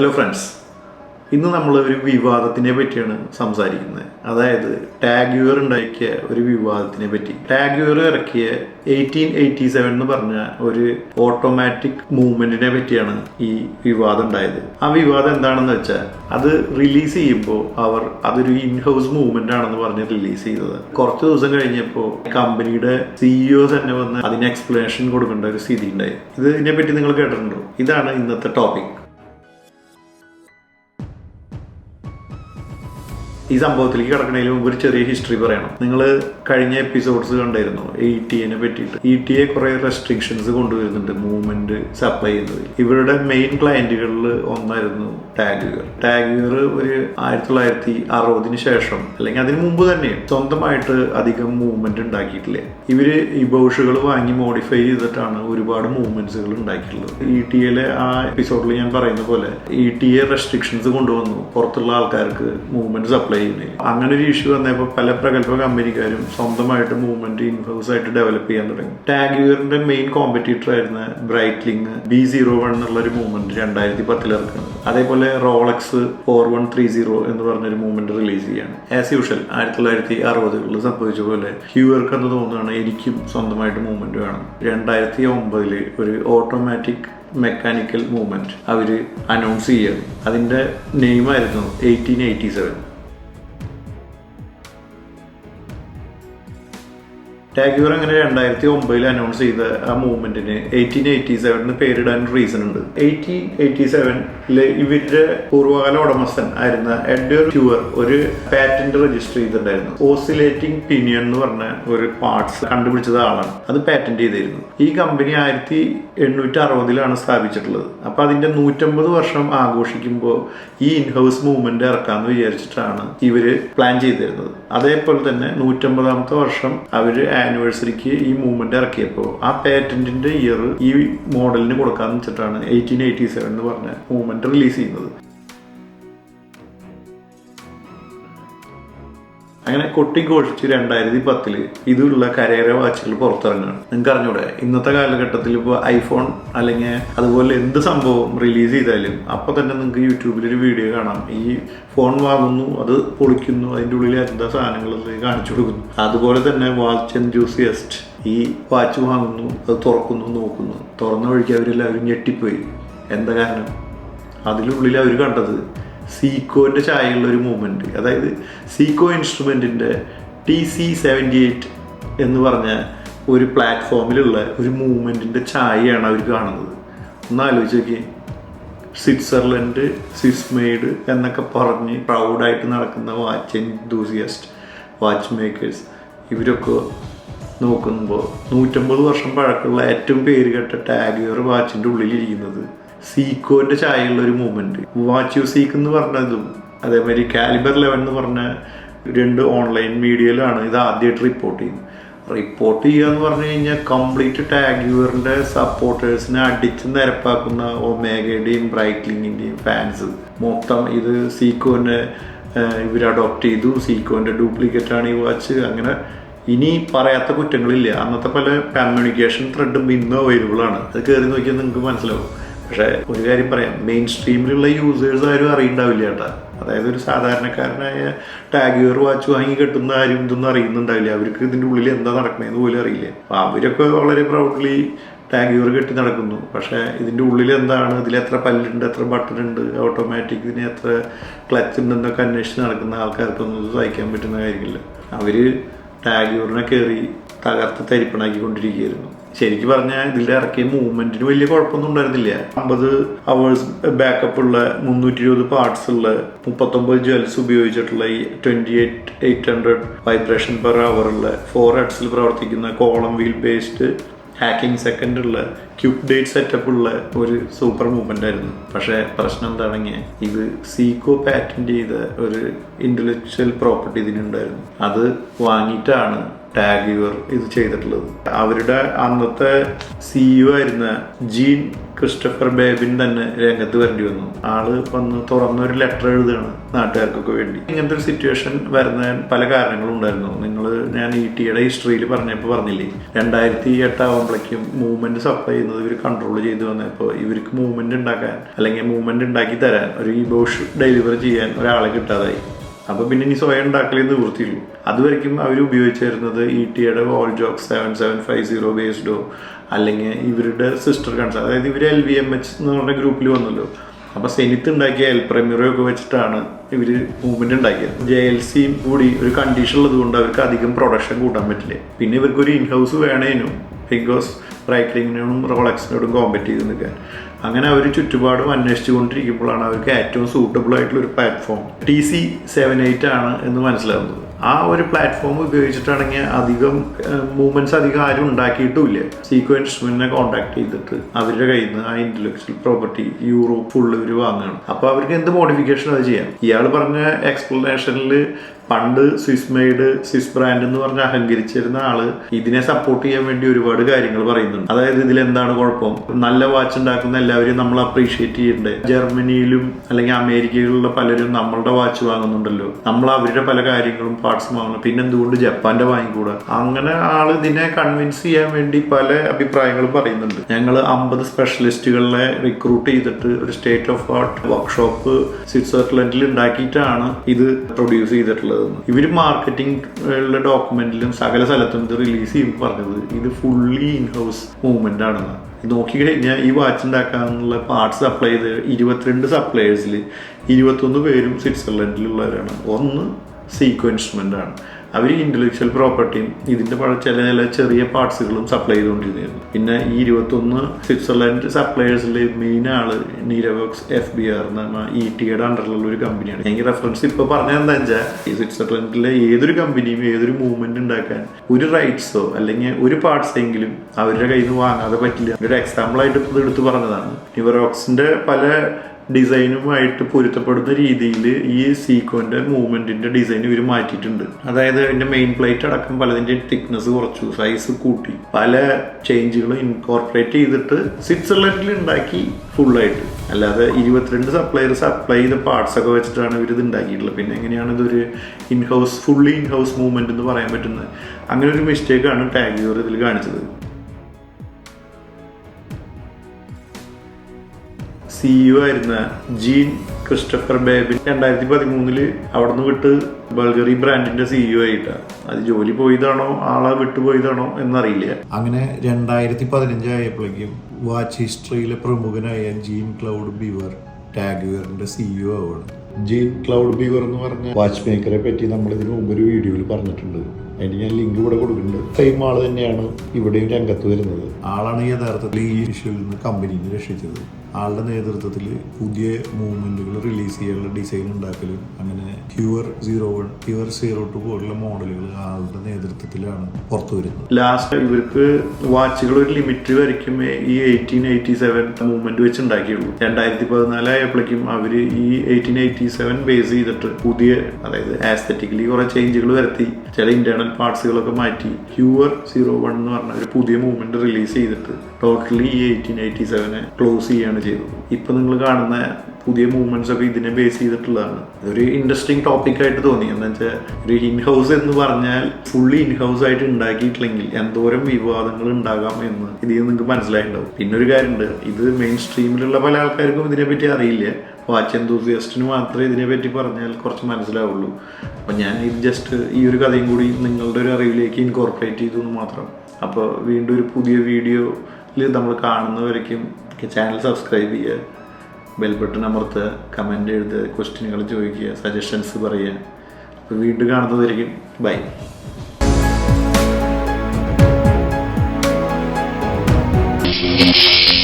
Hello friends ഇന്ന് നമ്മൾ ഒരു വിവാദത്തിനെ പറ്റിയാണ് സംസാരിക്കുന്നത്. അതായത് ടാഗ്യൂർ ഉണ്ടാക്കിയ ഒരു വിവാദത്തിനെ പറ്റി. ടാഗ്യൂർ ഇറക്കിയ എയ്റ്റീൻ എയ്റ്റി സെവൻ എന്ന് പറഞ്ഞ ഒരു ഓട്ടോമാറ്റിക് മൂവ്മെന്റിനെ പറ്റിയാണ് ഈ വിവാദം ഉണ്ടായത്. ആ വിവാദം എന്താണെന്ന് വെച്ചാൽ അത് റിലീസ് ചെയ്യുമ്പോൾ അവർ അതൊരു ഇൻഹൗസ് മൂവ്മെന്റ് ആണെന്ന് പറഞ്ഞ് റിലീസ് ചെയ്തത്. കുറച്ച് ദിവസം കഴിഞ്ഞപ്പോൾ കമ്പനിയുടെ സിഇഒ തന്നെ വന്ന് അതിന് എക്സ്പ്ലനേഷൻ കൊടുക്കേണ്ട ഒരു സ്ഥിതി ഉണ്ടായി ഇത് ഇതിനെ പറ്റി നിങ്ങൾ കേട്ടിട്ടുണ്ടോ? ഇതാണ് ഇന്നത്തെ ടോപ്പിക് ഈ സംഭവത്തിലേക്ക് കിടക്കുന്നതിന് മുമ്പ് ഒരു ചെറിയ ഹിസ്റ്ററി പറയണം. നിങ്ങൾ കഴിഞ്ഞ എപ്പിസോഡ്സ് കണ്ടായിരുന്നു ഇ ടി എനെ പറ്റിയിട്ട്. ഇ ടി എ കുറെ റെസ്ട്രിക്ഷൻസ് കൊണ്ടുവരുന്നുണ്ട് മൂവ്മെന്റ് സപ്ലൈ ചെയ്യുന്നതിൽ ഇവരുടെ മെയിൻ ക്ലയന്റുകളിൽ ഒന്നായിരുന്നു ടാഗുകർ ടാഗുകർ ഒരു ആയിരത്തി തൊള്ളായിരത്തി അറുപതിന് ശേഷം അല്ലെങ്കിൽ അതിന് മുമ്പ് തന്നെ സ്വന്തമായിട്ട് അധികം മൂവ്മെന്റ് ഉണ്ടാക്കിയിട്ടില്ല. ഇവർ ഈ ബൗഷുകൾ വാങ്ങി മോഡിഫൈ ചെയ്തിട്ടാണ് ഒരുപാട് മൂവ്മെന്റ്സുകൾ ഉണ്ടാക്കിയിട്ടുള്ളത്. ഇ ടി എയിലെ ആ എപ്പിസോഡിൽ ഞാൻ പറയുന്ന പോലെ ഇ ടി എ റെസ്ട്രിക്ഷൻസ് കൊണ്ടുവന്നു. പുറത്തുള്ള ആൾക്കാർക്ക് മൂവ്മെന്റ് സപ്ലൈ ചെയ്യുന്നില്ല. അങ്ങനെ ഒരു ഇഷ്യൂ വന്നപ്പോൾ പല പ്രഗത്ഭ കമ്പനിക്കാരും സ്വന്തമായിട്ട് മൂവ്മെന്റ് ഇൻഫോസ് ആയിട്ട് ഡെവലപ്പ് ചെയ്യാൻ തുടങ്ങി. ടാഗ് യൂറിന്റെ മെയിൻ കോമ്പറ്റീറ്റർ ആയിരുന്ന ബ്രൈറ്റ്ലിംഗ് ബി സീറോ വൺ എന്നുള്ള ഒരു മൂവ്മെന്റ് രണ്ടായിരത്തി പത്തിൽ ഇറക്കുന്നത്. അതേപോലെ Rolex four one three zero എന്ന് പറഞ്ഞൊരു മൂവ്മെന്റ് റിലീസ് ചെയ്യാണ്. ആസ് യൂഷ്വൽ ആയിരത്തി തൊള്ളായിരത്തി അറുപതുകളിൽ സംഭവിച്ച പോലെ ഹ്യൂവർക്ക് എന്ന് തോന്നുകയാണ് എനിക്കും സ്വന്തമായിട്ട് മൂവ്മെന്റ് വേണം. രണ്ടായിരത്തി ഒമ്പതിൽ ഒരു ഓട്ടോമാറ്റിക് മെക്കാനിക്കൽ മൂവ്മെന്റ് അവർ അനൗൺസ് ചെയ്യുക അതിന്റെ നെയിമായിരുന്നു eighteen eighty seven Tag Heuer അങ്ങനെ രണ്ടായിരത്തി ഒമ്പതിൽ അനൗൺസ് ചെയ്ത ആ മൂവ്മെന്റിന് എയ്റ്റീൻ എയ്റ്റി സെവനിന് പേരിടാൻ റീസൺ ഉണ്ട്. എയ്റ്റീൻ എയ്റ്റി സെവനിൽ ഇവരുടെ പൂർവകാല ഉടമസ്ഥൻ ആയിരുന്ന എഡ്വർ ട്യൂവർ ഒരു പാറ്റന്റ് രജിസ്റ്റർ ചെയ്തിട്ടുണ്ടായിരുന്നു. ഓസിലേറ്റിംഗ് പിനിയൻ എന്ന് പറഞ്ഞ ഒരു പാർട്സ് കണ്ടുപിടിച്ചത് ആളാണ്. അത് പാറ്റന്റ് ചെയ്തിരുന്നു. ഈ കമ്പനി ആയിരത്തി എണ്ണൂറ്റി അറുപതിലാണ് സ്ഥാപിച്ചിട്ടുള്ളത്. അപ്പൊ അതിന്റെ നൂറ്റമ്പത് വർഷം ആഘോഷിക്കുമ്പോൾ ഈ ഇൻഹൗസ് മൂവ്മെന്റ് ഇറക്കാന്ന് വിചാരിച്ചിട്ടാണ് ഇവർ പ്ലാൻ ചെയ്തിരുന്നത്. അതേപോലെ തന്നെ നൂറ്റമ്പതാമത്തെ വർഷം അവർ ആനിവേഴ്സറിക്ക് ഈ മൂവ്മെന്റ് ഇറക്കിയപ്പോൾ ആ പേറ്റന്റിന്റെ ഇയർ ഈ മോഡലിന് കൊടുക്കാന്ന് വെച്ചിട്ടാണ് എയ്റ്റീൻ എയ്റ്റി സെവൻ എന്ന് പറഞ്ഞ മൂവ്മെന്റ് റിലീസ് ചെയ്യുന്നത്. അങ്ങനെ കൊട്ടിഘോഷിച്ച് രണ്ടായിരത്തി പത്തിൽ ഇതുള്ള കരേര വാച്ചുകൾ പുറത്തിറങ്ങുകയാണ്. നിങ്ങൾക്ക് അറിഞ്ഞൂടെ? ഇന്നത്തെ കാലഘട്ടത്തിൽ ഇപ്പോൾ ഐഫോൺ അല്ലെങ്കിൽ അതുപോലെ എന്ത് സംഭവം റിലീസ് ചെയ്താലും അപ്പോൾ തന്നെ നിങ്ങൾക്ക് യൂട്യൂബിൽ ഒരു വീഡിയോ കാണാം. ഈ ഫോൺ വാങ്ങുന്നു അത് പൊളിക്കുന്നു അതിന്റെ ഉള്ളിൽ എന്താ സാധനങ്ങൾ കാണിച്ചു കൊടുക്കുന്നു. അതുപോലെ തന്നെ വാച്ച് എൻജൂസിയസ്റ്റ് ഈ വാച്ച് വാങ്ങുന്നു അത് തുറക്കുന്നു നോക്കുന്നു. തുറന്ന വഴിക്ക് അവരെല്ലാവരും ഞെട്ടിപ്പോയി. എന്താ കാരണം? അതിനുള്ളിൽ അവർ കണ്ടത് സീക്കോന്റെ ചായയുള്ള ഒരു മൂവ്മെന്റ് അതായത് സീക്കോ ഇൻസ്ട്രുമെന്റിന്റെ ടി സി സെവന്റി എയ്റ്റ് എന്ന് പറഞ്ഞ ഒരു പ്ലാറ്റ്ഫോമിലുള്ള ഒരു മൂവ്മെന്റിന്റെ ചായയാണ് അവർ കാണുന്നത്. ഒന്ന് ആലോചിച്ച് നോക്കി സ്വിറ്റ്സർലൻഡ് സ്വിസ് മെയ്ഡ് എന്നൊക്കെ പറഞ്ഞ് പ്രൗഡായിട്ട് നടക്കുന്ന വാച്ച് എൻതൂസിയസ്റ്റ് വാച്ച് മേക്കേഴ്സ് ഇവരൊക്കെ നോക്കുമ്പോൾ നൂറ്റമ്പത് വർഷം പഴക്കമുള്ള ഏറ്റവും പേര് കേട്ട ടാഗിയർ വാച്ചിന്റെ ഉള്ളിലിരിക്കുന്നത് സീക്കോന്റെ ചായയുള്ള ഒരു മൂവ്മെന്റ് വാച്ച് യു സീക്ക് എന്ന് പറഞ്ഞതും അതേമാതിരി കാലിബർ ലെവൻ എന്ന് പറഞ്ഞ രണ്ട് ഓൺലൈൻ മീഡിയയിലാണ് ഇത് ആദ്യമായിട്ട് റിപ്പോർട്ട് ചെയ്യുന്നത്. റിപ്പോർട്ട് ചെയ്യുക എന്ന് പറഞ്ഞു കഴിഞ്ഞാൽ കംപ്ലീറ്റ് ടാഗ് ടാഗ്യൂറിന്റെ സപ്പോർട്ടേഴ്സിനെ അടിച്ച് നിരപ്പാക്കുന്ന ഒമേഗയുടെയും ബ്രൈറ്റ്ലിങ്ങിന്റെയും ഫാൻസ് മൊത്തം ഇത് സീക്കോനെ ഇവർ അഡോപ്റ്റ് ചെയ്തു. സീക്കോന്റെ ഡ്യൂപ്ലിക്കേറ്റ് ആണ് ഈ വാച്ച്. അങ്ങനെ ഇനി പറയാത്ത കുറ്റങ്ങളില്ല. അന്നത്തെ പല കമ്മ്യൂണിക്കേഷൻ ത്രെഡും ഇന്നും അവൈലബിൾ ആണ്. അത് കയറി നോക്കിയാൽ നിങ്ങൾക്ക് മനസ്സിലാവും. പക്ഷേ ഒരു കാര്യം പറയാം. മെയിൻ സ്ട്രീമിലുള്ള യൂസേഴ്സ് ആരും അറിയണ്ടാവില്ല ചേട്ടാ അതായത് ഒരു സാധാരണക്കാരനായ ടാഗിയർ വാച്ച് വാങ്ങി കെട്ടുന്ന ആരും ഇതൊന്നും അറിയുന്നുണ്ടാവില്ല. അവർക്ക് ഇതിന്റെ ഉള്ളിൽ എന്താ നടക്കണേന്ന് പോലും അറിയില്ല. അപ്പം അവരൊക്കെ വളരെ പ്രൗഡ്ലി ടാഗിയർ കെട്ടി നടക്കുന്നു. പക്ഷേ ഇതിന്റെ ഉള്ളിൽ എന്താണ്? ഇതിൽ എത്ര പല്ലുണ്ട് എത്ര ബട്ടൺ ഉണ്ട് ഓട്ടോമാറ്റിക് ഇതിന് എത്ര ക്ലച്ച് ഉണ്ടെന്നൊക്കെ അന്വേഷിച്ച് നടക്കുന്ന ആൾക്കാർക്കൊന്നും സഹിക്കാൻ പറ്റുന്ന കാര്യമില്ല. അവർ ടാഗിയൂറിനെ കയറി തകർത്ത് തരിപ്പണാക്കിക്കൊണ്ടിരിക്കുകയായിരുന്നു. ശരിക്കും പറഞ്ഞാൽ ഇതിൽ ഇറക്കിയ മൂവ്മെന്റിന് വലിയ കുഴപ്പമൊന്നും ഉണ്ടായിരുന്നില്ല. അമ്പത് അവേഴ്സ് ബാക്കപ്പ് ഉള്ള മുന്നൂറ്റി ഇരുപത് പാർട്സ് ഉള്ള മുപ്പത്തൊമ്പത് ജ്വൽസ് ഉപയോഗിച്ചിട്ടുള്ള ഈ twenty eight eight hundred vibration per hour ഉള്ള ഫോർ ഹെഡ്സിൽ പ്രവർത്തിക്കുന്ന column wheel based hacking second ഉള്ള ക്യൂബ് ഡേറ്റ് സെറ്റപ്പ് ഉള്ള ഒരു സൂപ്പർ മൂവ്മെന്റ് ആയിരുന്നു. പക്ഷേ പ്രശ്നം എന്താണെങ്കിൽ ഇത് സീക്കോ പാറ്റന്റ് ചെയ്ത ഒരു ഇന്റലക്ച്വൽ പ്രോപ്പർട്ടി ഇതിനുണ്ടായിരുന്നു. അത് വാങ്ങിയിട്ടാണ് ടാഗ് യുവർ ഇത് ചെയ്തിട്ടുള്ളത്. അവരുടെ അന്നത്തെ സിഇഒ ആയിരുന്ന ജീൻ ക്രിസ്റ്റഫർ ബേബിൻ തന്നെ രംഗത്ത് വരേണ്ടി വന്നു. ആൾ വന്ന് തുറന്നൊരു ലെറ്റർ എഴുതുകയാണ് നാട്ടുകാർക്കൊക്കെ വേണ്ടി. ഇങ്ങനത്തെ ഒരു സിറ്റുവേഷൻ വരുന്ന പല കാരണങ്ങളും ഉണ്ടായിരുന്നു. നിങ്ങൾ ഞാൻ ഇ ടിയുടെ ഹിസ്റ്ററിയിൽ പറഞ്ഞപ്പോൾ പറഞ്ഞില്ലേ രണ്ടായിരത്തി എട്ടാവുമ്പോഴേക്കും മൂവ്മെന്റ് സപ്ലൈ ചെയ്യുന്നത് ഇവർ കൺട്രോൾ ചെയ്തു വന്നപ്പോൾ ഇവർക്ക് മൂവ്മെന്റ് ഉണ്ടാക്കാൻ അല്ലെങ്കിൽ മൂവ്മെന്റ് ഉണ്ടാക്കി തരാൻ ഒരു ഇബോഷ് ബോഷ് ഡെലിവറി ചെയ്യാൻ ഒരാളെ കിട്ടാതായി. അപ്പൊ പിന്നെ ഇനി സ്വയം ഉണ്ടാക്കലേ നിവൃത്തിയുള്ളൂ. അതുവരയ്ക്കും അവർ ഉപയോഗിച്ചിരുന്നത് ഇ ടിയുടെ Valjoux seven seven five zero ബേസ്ഡോ അല്ലെങ്കിൽ ഇവരുടെ സിസ്റ്റർ കൺസേൺ അതായത് ഇവർ എൽ വി എം എച്ച് എന്ന് പറഞ്ഞ ഗ്രൂപ്പിൽ വന്നല്ലോ. അപ്പൊ സെനിത്ത് ഉണ്ടാക്കിയ എൽ പ്രമിറോ ഒക്കെ വെച്ചിട്ടാണ് ഇവർ മൂവ്മെന്റ് ഉണ്ടാക്കിയത്. ജെ എൽ സിയും കൂടി ഒരു കണ്ടീഷൻ ഉള്ളത് കൊണ്ട് അവർക്ക് അധികം പ്രൊഡക്ഷൻ കൂട്ടാൻ പറ്റില്ല. പിന്നെ ഇവർക്ക് ഒരു ഇൻഹൗസ് വേണേനും ബിക്കോസ് റൈക്ലിങ്ങിനോടും റോളക്സിനോടും കോമ്പറ്റ് ചെയ്ത് നിൽക്കാൻ. അങ്ങനെ അവർ ചുറ്റുപാടും അന്വേഷിച്ചു കൊണ്ടിരിക്കുമ്പോഴാണ് അവർക്ക് ഏറ്റവും സൂട്ടബിൾ ആയിട്ടുള്ള ഒരു platform T C seven eight ആണ് എന്ന് മനസ്സിലാവുന്നത്. ആ ഒരു പ്ലാറ്റ്ഫോം ഉപയോഗിച്ചിട്ടാണെങ്കിൽ അധികം മൂവ്മെന്റ്സ് അധികം ആരും ഉണ്ടാക്കിയിട്ടുമില്ല. സീക്വൻസ് ഇൻസ്ട്രുമെന്റിനെ കോൺടാക്ട് ചെയ്തിട്ട് അവരുടെ കയ്യിൽ നിന്ന് ആ ഇന്റലക്ച്വൽ പ്രോപ്പർട്ടി യൂറോപ്പ് ഫുള്ള് ഇവർ വാങ്ങുകയാണ്. അപ്പൊ അവർക്ക് എന്ത് മോഡിഫിക്കേഷൻ അത് ചെയ്യാം? ഇയാൾ പറഞ്ഞ എക്സ്പ്ലനേഷനിൽ പണ്ട് സ്വിസ് മെയ്ഡ് സ്വിസ് ബ്രാൻഡ് എന്ന് പറഞ്ഞ് അഹങ്കരിച്ചിരുന്ന ആൾ ഇതിനെ സപ്പോർട്ട് ചെയ്യാൻ വേണ്ടി ഒരുപാട് കാര്യങ്ങൾ പറയുന്നുണ്ട്. അതായത് ഇതിൽ എന്താണ് കുഴപ്പം? നല്ല വാച്ച് ഉണ്ടാക്കുന്ന എല്ലാവരും നമ്മൾ അപ്രീഷിയേറ്റ് ചെയ്യണ്ടേ? ജർമ്മനിയിലും അല്ലെങ്കിൽ അമേരിക്കയിലുള്ള പലരും നമ്മളുടെ വാച്ച് വാങ്ങുന്നുണ്ടല്ലോ. നമ്മൾ അവരുടെ പല കാര്യങ്ങളും പാർട്സ് വാങ്ങണം പിന്നെ എന്തുകൊണ്ട് ജപ്പാന്റെ വാങ്ങിക്കൂടാ? അങ്ങനെ ആൾ ഇതിനെ കൺവിൻസ് ചെയ്യാൻ വേണ്ടി പല അഭിപ്രായങ്ങളും പറയുന്നുണ്ട്. ഞങ്ങൾ അമ്പത് സ്പെഷ്യലിസ്റ്റുകളെ റിക്രൂട്ട് ചെയ്തിട്ട് ഒരു സ്റ്റേറ്റ് ഓഫ് ആർട്ട് വർക്ക്ഷോപ്പ് സ്വിറ്റ്സർലൻഡിൽ ഉണ്ടാക്കിയിട്ടാണ് ഇത് പ്രൊഡ്യൂസ് ചെയ്തിട്ടുള്ളത് ഇവർ മാർക്കറ്റിംഗ് ഡോക്യുമെന്റിലും സകല സ്ഥലത്തും ഇത് റിലീസ് ചെയ്യുമ്പോൾ പറഞ്ഞത്. ഇത് ഫുള്ളി ഇൻ ഹൗസ് മൂവ്മെന്റ് ആണെന്ന് നോക്കിക്കഴിഞ്ഞാൽ ഈ വാച്ച് ഉണ്ടാക്കാനുള്ള പാർട്സ് സപ്ലൈ ചെയ്ത് ഇരുപത്തിരണ്ട് സപ്ലയേഴ്സിൽ ഇരുപത്തൊന്ന് പേരും സ്വിറ്റ്സർലൻഡിലുള്ളവരാണ്. ഒന്ന് ഇൻസ്ട്രുമെന്റ് ആണ്. അവർ ഇന്റലക്ച്വൽ പ്രോപ്പർട്ടിയും ഇതിന്റെ പല ചില ചില ചെറിയ പാർട്സുകളും സപ്ലൈ ചെയ്തുകൊണ്ടിരുന്നു പിന്നെ ഈ ഇരുപത്തൊന്ന് സ്വിറ്റ്സർലൻഡ് സപ്ലയേഴ്സിലെ മെയിൻ ആൾ നീരവോക്സ് എഫ് ബി ആർ എന്ന് പറഞ്ഞാൽ ഇ ടിയുടെ അണ്ടറിലുള്ള ഒരു കമ്പനിയാണ് എനിക്ക് റെഫറൻസ് ഇപ്പൊ പറഞ്ഞ എന്താ വെച്ചാൽ ഈ സ്വിറ്റ്സർലൻഡിലെ ഏതൊരു കമ്പനിയും ഏതൊരു മൂവ്മെന്റ് ഉണ്ടാക്കാൻ ഒരു റൈറ്റ്സോ അല്ലെങ്കിൽ ഒരു പാർട്സ് എങ്കിലും അവരുടെ കയ്യിൽ നിന്ന് വാങ്ങാതെ പറ്റില്ല. ഒരു എക്സാമ്പിൾ ആയിട്ട് ഇത് എടുത്തു പറഞ്ഞതാണ്. നിവറോക്സിന്റെ പല ഡിസൈനുമായിട്ട് പൊരുത്തപ്പെടുന്ന രീതിയിൽ ഈ സീക്കോന്റെ മൂവ്മെന്റിന്റെ ഡിസൈൻ ഇവർ മാറ്റിയിട്ടുണ്ട്. അതായത് അതിന്റെ മെയിൻ പ്ലേറ്റ് അടക്കം പലതിന്റെ തിക്നെസ് കുറച്ചു സൈസ് കൂട്ടി. പല ചേഞ്ചുകളും ഇൻകോർപ്പറേറ്റ് ചെയ്തിട്ട് സ്വിറ്റ്സർലൻഡിൽ ഉണ്ടാക്കി ഫുള്ളായിട്ട് അല്ലാതെ ഇരുപത്തിരണ്ട് സപ്ലയർ സപ്ലൈ ചെയ്ത പാർട്സ് ഒക്കെ വെച്ചിട്ടാണ് ഇവർ ഇത് ഉണ്ടാക്കിയിട്ടുള്ളത് പിന്നെ എങ്ങനെയാണ് ഇതൊരു ഇൻഹൗസ് ഫുള്ളി ഇൻഹൗസ് മൂവ്മെന്റ് എന്ന് പറയാൻ പറ്റുന്നത്? അങ്ങനെ ഒരു മിസ്റ്റേക്കാണ് ടാഗ് ഇതിൽ കാണിച്ചത്. സിഇഒ ആയിരുന്ന ജീൻ ക്രിസ്റ്റഫർ ബേബിൻ രണ്ടായിരത്തി പതിമൂന്നിൽ അവിടെ നിന്ന് വിട്ട് ബൾഗറി ബ്രാൻഡിന്റെ സിഇഒ ആയിട്ടാണ് അത് ജോലി പോയതാണോ? ആളെ വിട്ടുപോയതാണോ എന്നറിയില്ല. അങ്ങനെ രണ്ടായിരത്തി പതിനഞ്ചായപ്പോഴേക്കും വാച്ച് ഹിസ്റ്ററിയിലെ പ്രമുഖനായ ജീൻ ക്ലൗഡ് ബിവർ ടാഗുവറിന്റെ സിഇഒ ആവുകയാണ് ജീൻ ക്ലൗഡ് ബിവർ എന്ന് പറഞ്ഞ വാച്ച് മേക്കറെ പറ്റി നമ്മൾ ഇതിനു മുമ്പ് ഒരു വീഡിയോയിൽ പറഞ്ഞിട്ടുണ്ട്. അതിന് ഞാൻ ലിങ്ക് ഇവിടെ കൊടുക്കുന്നുണ്ട്. സെയിം ആൾ തന്നെയാണ് ഇവിടെയും രംഗത്ത് വരുന്നത്. ആളാണ് യഥാർത്ഥത്തിൽ ഈ ഇഷ്യൂവിൽ നിന്ന് കമ്പനിനെ രക്ഷിച്ചത്. ആളുടെ നേതൃത്വത്തിൽ പുതിയ മൂവ്മെന്റുകൾ റിലീസ് ചെയ്യാനുള്ള ഡിസൈൻ ഉണ്ടാക്കലും അങ്ങനെ pure zero one pure zero two പോലുള്ള മോഡലുകൾ ആളുടെ നേതൃത്വത്തിലാണ് പുറത്തു വരുന്നത്. ലാസ്റ്റ് ഇവർക്ക് വാച്ചുകൾ ഒരു ലിമിറ്റ് വരയ്ക്കുമ്പോൾ ഈ എയ്റ്റീൻ എയ്റ്റി സെവൻ മൂവ്മെന്റ് വെച്ച് ഉണ്ടാക്കിയുള്ളൂ രണ്ടായിരത്തി പതിനാലായപ്പോഴേക്കും അവർ ഈ എയ്റ്റീൻ എയ്റ്റി സെവൻ ബേസ് ചെയ്തിട്ട് പുതിയ അതായത് ആസ്തറ്റിക്കലി കുറെ ചേഞ്ചുകൾ വരുത്തി. ചില ഇന്റേണൽ പാർട്സുകളൊക്കെ മാറ്റി. പ്യുവർ സീറോ വൺ എന്ന് പറഞ്ഞ ഒരു പുതിയ മൂവ്മെന്റ് റിലീസ് ചെയ്തിട്ട് ടോട്ടലി ഈ എയ്റ്റീൻ എയ്റ്റി സെവനെ ക്ലോസ് ചെയ്യാണ് ചെയ്തത്. ഇപ്പൊ നിങ്ങൾ കാണുന്ന പുതിയ മൂവ്മെന്റ്സ് ഒക്കെ ഇതിനെ ബേസ് ചെയ്തിട്ടുള്ളതാണ്. ഒരു ഇൻട്രസ്റ്റിംഗ് ടോപ്പിക് ആയിട്ട് തോന്നി. എന്ന് വെച്ചാൽ ഒരു ഇൻഹൗസ് എന്ന് പറഞ്ഞാൽ ഫുള്ളി ഇൻഹൗസ് ആയിട്ട് ഉണ്ടാക്കിയിട്ടില്ലെങ്കിൽ എന്തോരം വിവാദങ്ങൾ ഉണ്ടാകാം എന്ന് ഇതിൽ നിങ്ങൾക്ക് മനസ്സിലായിട്ടുണ്ടാവും. പിന്നെ ഒരു കാര്യമുണ്ട് ഇത് മെയിൻ സ്ട്രീമിലുള്ള പല ആൾക്കാർക്കും ഇതിനെപ്പറ്റി അറിയില്ല. വാച്ച് എന്തൂസിയസ്റ്റിന് മാത്രമേ ഇതിനെപ്പറ്റി പറഞ്ഞാൽ കുറച്ച് മനസ്സിലാവുള്ളൂ. അപ്പം ഞാൻ ഇത് ജസ്റ്റ് ഈ ഒരു കഥയും കൂടി നിങ്ങളുടെ ഒരു അറിവിലേക്ക് ഇൻകോർപ്പറേറ്റ് ചെയ്തു എന്ന് മാത്രം. അപ്പോൾ വീണ്ടും ഒരു പുതിയ വീഡിയോയിൽ നമ്മൾ കാണുന്നവരേക്കും ഓക്കെ ചാനൽ സബ്സ്ക്രൈബ് ചെയ്യുക. ബെൽ ബട്ടൺ അമർത്തുക. കമന്റ് എഴുതുക. ക്വസ്റ്റ്യനുകൾ ചോദിക്കുക. സജഷൻസ് പറയുക. അപ്പോൾ വീണ്ടും കാണുന്നതായിരിക്കും. Bye